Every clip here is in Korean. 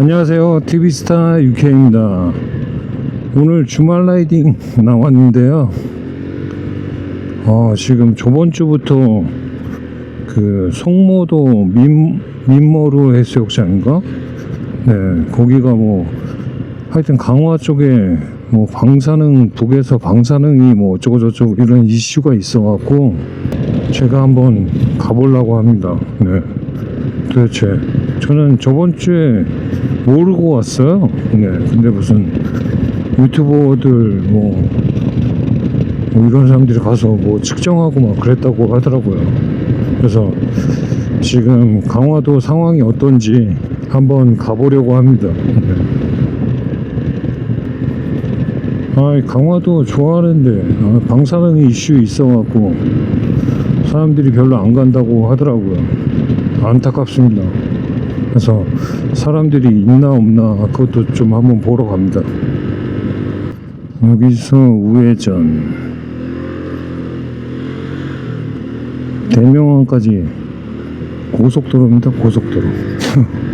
안녕하세요. TV스타 UK입니다. 오늘 주말 라이딩 나왔는데요. 어, 지금 저번 주부터 그 송모도 민, 민머루 해수욕장인가? 네, 거기가 뭐 하여튼 강화 쪽에 뭐 방사능 북에서 방사능이 뭐 어쩌고 저쩌고 이런 이슈가 있어 갖고 제가 한번 가보려고 합니다. 네. 도대체 저는 저번 주에 모르고 왔어요. 네. 근데 무슨 유튜버들 뭐, 뭐 이런 사람들이 가서 뭐 측정하고 막 그랬다고 하더라고요. 그래서 지금 강화도 상황이 어떤지 한번 가보려고 합니다. 네. 아, 강화도 좋아하는데 아, 방사능 이슈 있어갖고 사람들이 별로 안 간다고 하더라고요. 안타깝습니다. 그래서 사람들이 있나 없나 그것도 좀 한번 보러 갑니다. 여기서 우회전 대명항까지 고속도로입니다. 고속도로.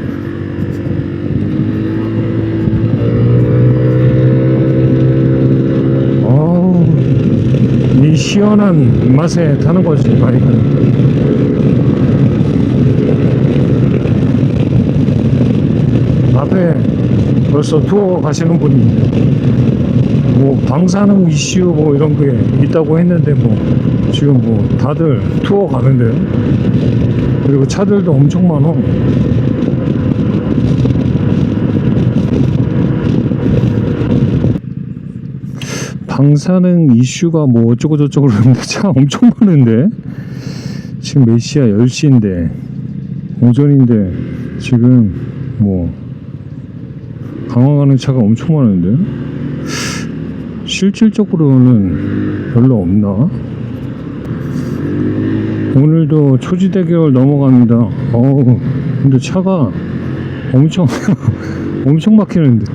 이 시원한 맛에 타는 거지 바이크 앞에 벌써 투어 가시는 분이 뭐 방사능 이슈 뭐 이런 게 있다고 했는데 뭐 지금 뭐 다들 투어 가는데요. 그리고 차들도 엄청 많아. 방사능 이슈가 뭐 어쩌고 저쩌고 그러는데 차 엄청 많은데 지금 몇 시야 10시인데 오전인데 지금 뭐 강화 가는 차가 엄청 많은데 실질적으로는 별로 없나? 오늘도 초지대교를 넘어갑니다. 어우 근데 차가 엄청 엄청 막히는데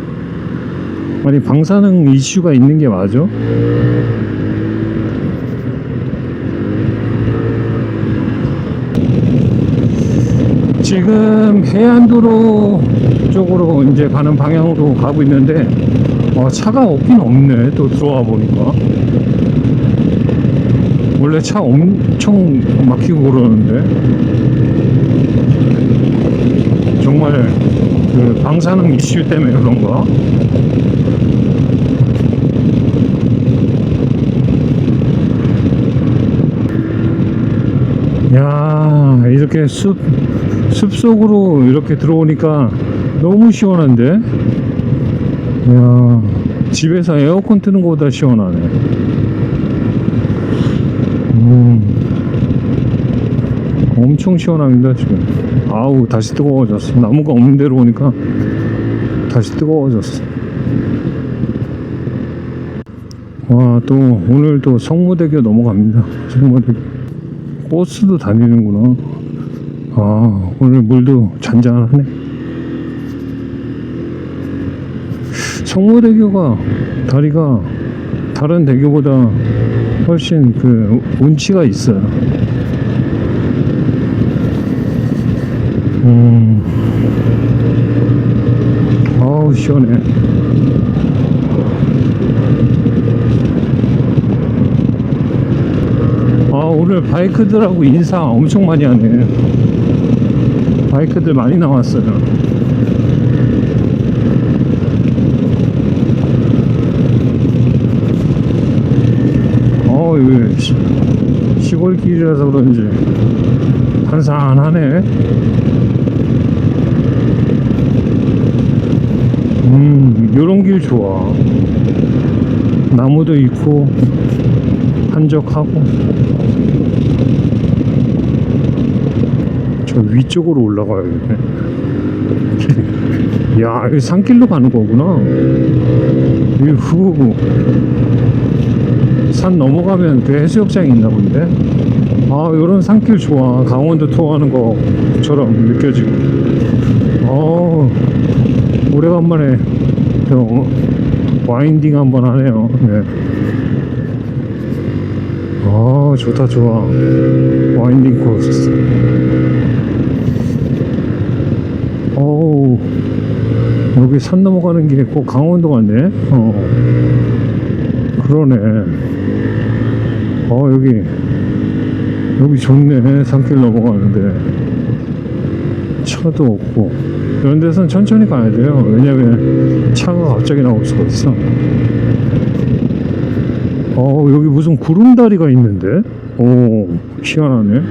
아니 방사능 이슈가 있는 게 맞아? 지금 해안도로 쪽으로 이제 가는 방향으로 가고 있는데 어, 차가 없긴 없네 또 들어와 보니까 원래 차 엄청 막히고 그러는데 정말 그 방사능 이슈 때문에 그런가? 야 이렇게 숲 숲속으로 이렇게 들어오니까 너무 시원한데? 야 집에서 에어컨 트는 것보다 시원하네. 음. 엄청 시원합니다 지금. 아우 다시 뜨거워졌어. 나무가 없는 데로 오니까 다시 뜨거워졌어. 와 또 오늘 또 성모대교 넘어갑니다. 성모대교. 버스도 다니는구나 아 오늘 물도 잔잔하네. 성모대교가 다리가 다른 대교보다 훨씬 그 운치가 있어요. 음. 아우 시원해. 아 오늘 바이크들하고 인사 엄청 많이 하네 바이크들 많이 나왔어요. 어 이거 시, 시골길이라서 그런지 한산하네. 음 요런 길 좋아. 나무도 있고 한적하고 저 위쪽으로 올라가야겠네 야 여기 산길로 가는 거구나. 이후. 산 넘어가면 그 해수욕장이 있나 본데? 아 요런 산길 좋아. 강원도 투어하는 것처럼 느껴지고. 어 오래간만에 저 와인딩 한번 하네요. 네. 아 좋다 좋아. 와인딩 코스 어우 여기 산 넘어가는 게꼭 강원도 같네. 어. 그러네. 어, 여기, 여기 좋네. 산길 넘어가는데. 차도 없고. 이런 데선 천천히 가야 돼요. 왜냐면 차가 갑자기 나올 수가 있어. 어, 여기 무슨 구름다리가 있는데? 오, 희한하네.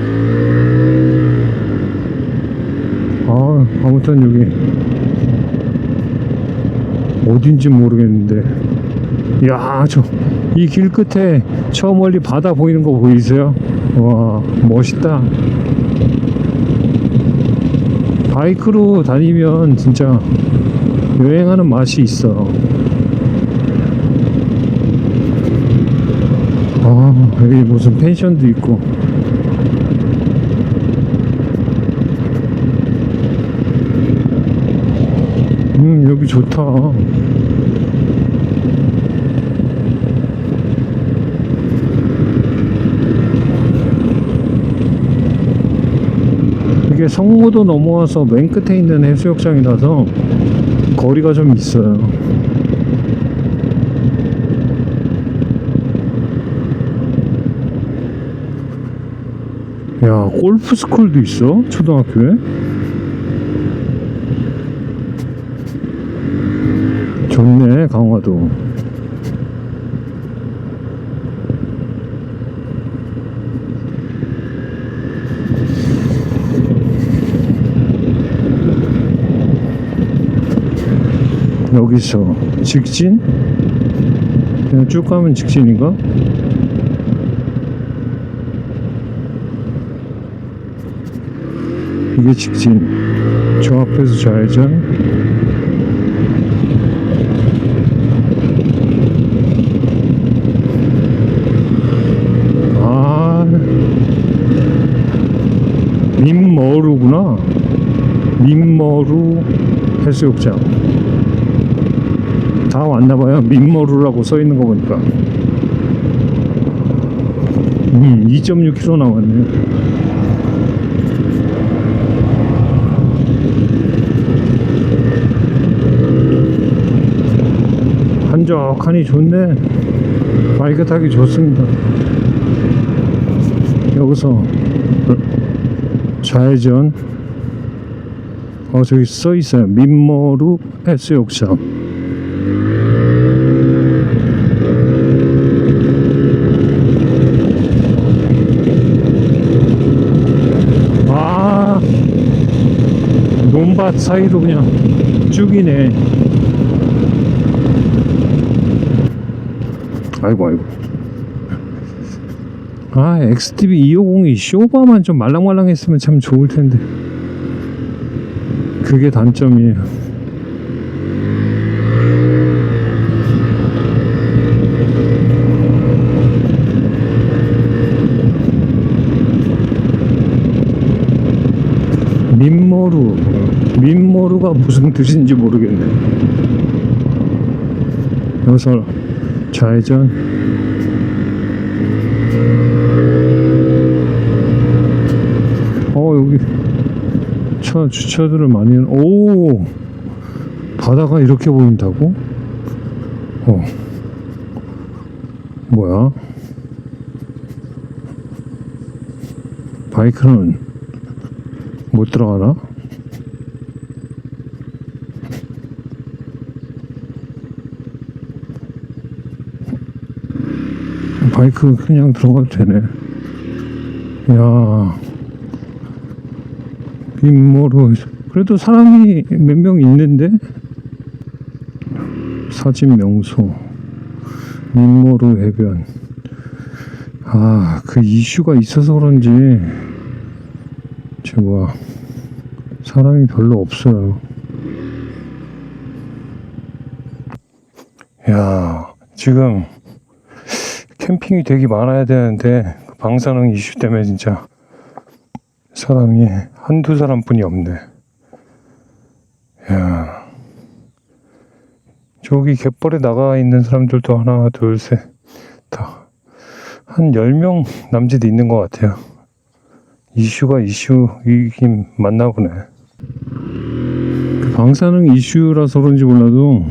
아, 아무튼 여기 어딘지 모르겠는데. 야, 저, 이 길 끝에 저 멀리 바다 보이는 거 보이세요? 와, 멋있다. 바이크로 다니면 진짜 여행하는 맛이 있어. 아, 여기 무슨 펜션도 있고. 음, 여기 좋다. 이게 성무도 넘어와서 맨 끝에 있는 해수욕장이라서 거리가 좀 있어요. 야, 골프 스쿨도 있어? 초등학교에? 좋네, 강화도. 여기서 직진? 그냥 쭉 가면 직진인가? 이게 직진. 저 앞에서 좌회전. 아, 민머루구나. 민머루 해수욕장. 다 왔나봐요. 민머루라고 써 있는 거 보니까. 음, 2.6km 남았네. 한적하니 좋네. 바이크 타기 좋습니다. 여기서 좌회전. 어, 저기 써 있어요. 민머루 해수욕장. 아, 논밭 사이로 그냥 쭉이네. 아이고, 아이고. 아, XTV 250이 쇼바만 좀 말랑말랑했으면 참 좋을 텐데. 그게 단점이에요. 민머루 민머루가 무슨 뜻인지 모르겠네 여기서 좌회전 어 여기 차 주차들을 많이 해- 오 바다가 이렇게 보인다고? 어 뭐야 바이크는 못 들어가나? 바이크 그냥 들어가도 되네. 야, 빗모로 그래도 사람이 몇 명 있는데 사진 명소 민모루 해변. 아, 그 이슈가 있어서 그런지 저 뭐야 사람이 별로 없어요. 야, 지금 캠핑이 되게 많아야 되는데 그 방사능 이슈 때문에 진짜 사람이 한두 사람뿐이 없네. 야, 저기 갯벌에 나가 있는 사람들도 하나, 둘, 셋, 다. 한 10명 남짓 있는 것 같아요. 이슈가 이슈이긴 맞나 보네. 그 방사능 이슈라서 그런지 몰라도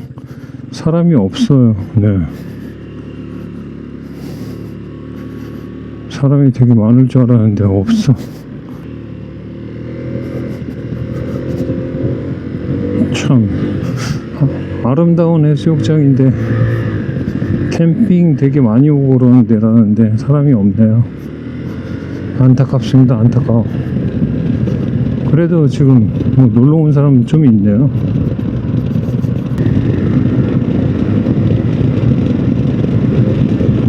사람이 없어요. 네. 사람이 되게 많을 줄 알았는데 없어. 참 아, 아름다운 해수욕장인데 캠핑 되게 많이 오고 그러는 데라는데 사람이 없네요. 안타깝습니다. 안타까워. 그래도 지금 뭐 놀러 온 사람 좀 있네요.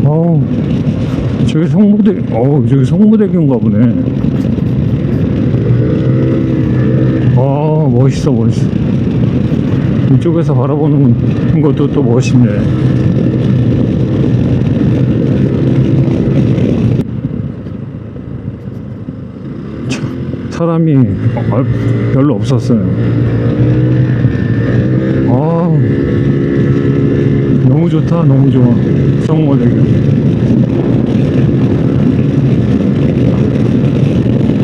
어우, 저기 성무대, 어우, 저기 성무대교인가 보네. 아, 멋있어, 멋있어. 이쪽에서 바라보는 것도 또 멋있네. 참, 사람이 어, 별로 없었어요. 아, 너무 좋다, 너무 좋아. 성모대교.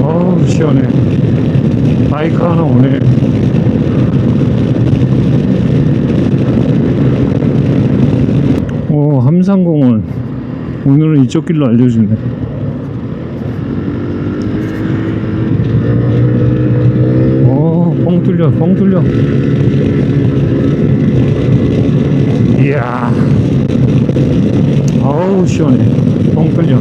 아우, 시원해. 바이크 하나 오네. 오, 함산공원. 오늘은 이쪽 길로 알려주네. 오, 뻥 뚫려, 뻥 뚫려. 이야. 아우, 시원해. 뻥 뚫려.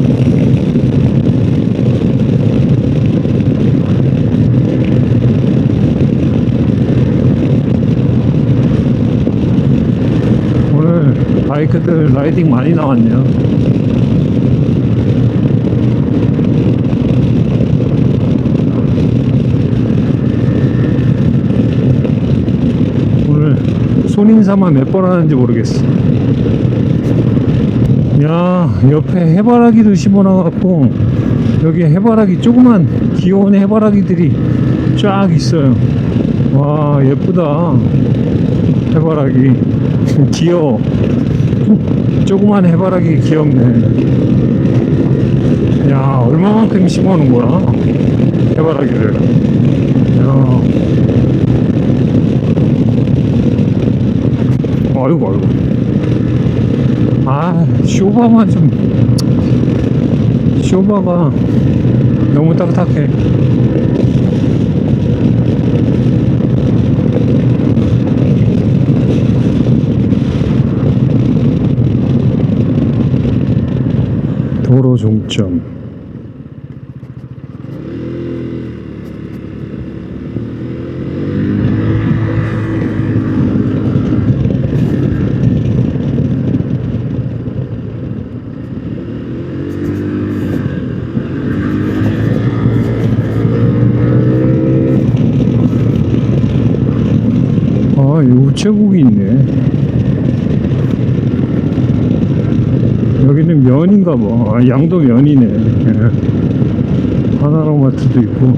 오늘 바이크들 라이딩 많이 나왔네요. 오늘 손인사만 몇 번 하는지 모르겠어. 야, 옆에 해바라기도 심어놔갖고, 여기 해바라기, 조그만 귀여운 해바라기들이 쫙 있어요. 와, 예쁘다. 해바라기. 귀여워. 조그만 해바라기 귀엽네. 야, 얼마만큼 심어놓은 거야? 해바라기를. 야. 아이고, 아이고. 아, 쇼바만 좀. 쇼바가 너무 딱딱해. 도로 종점. 아, 이 우체국이 있네. 여기는 면인가 봐. 아, 양도 면이네. 예. 하나로마트도 있고.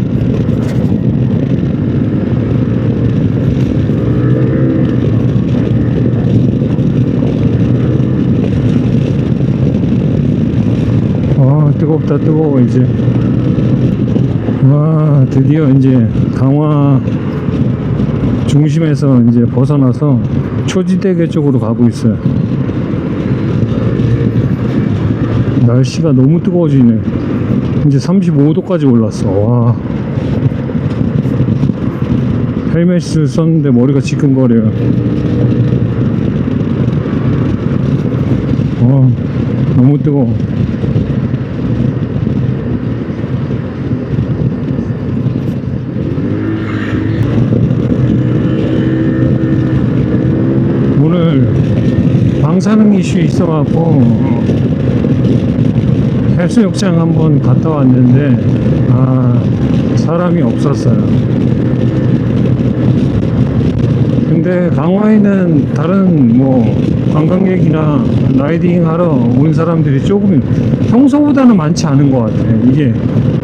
아, 뜨겁다, 뜨거워, 이제. 와, 드디어 이제 강화 중심에서 이제 벗어나서 초지대교 쪽으로 가고 있어요. 날씨가 너무 뜨거워지네. 이제 35도까지 올랐어. 와. 헬멧을 썼는데 머리가 지끈거려요. 와, 너무 뜨거워. 오늘 방사능 이슈 있어갖고 해수욕장 한번 갔다 왔는데 아 사람이 없었어요. 근데 강화에는 다른 뭐 관광객이나 라이딩 하러 온 사람들이 조금 평소보다는 많지 않은 것 같아요. 이게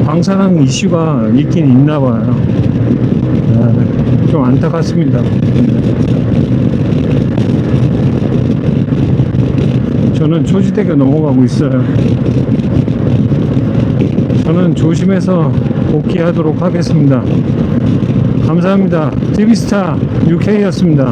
방사능 이슈가 있긴 있나 봐요. 아, 좀 안타깝습니다. 저는 초지대교 넘어가고 있어요. 저는 조심해서 복귀하도록 하겠습니다. 감사합니다. TV스타 UK였습니다.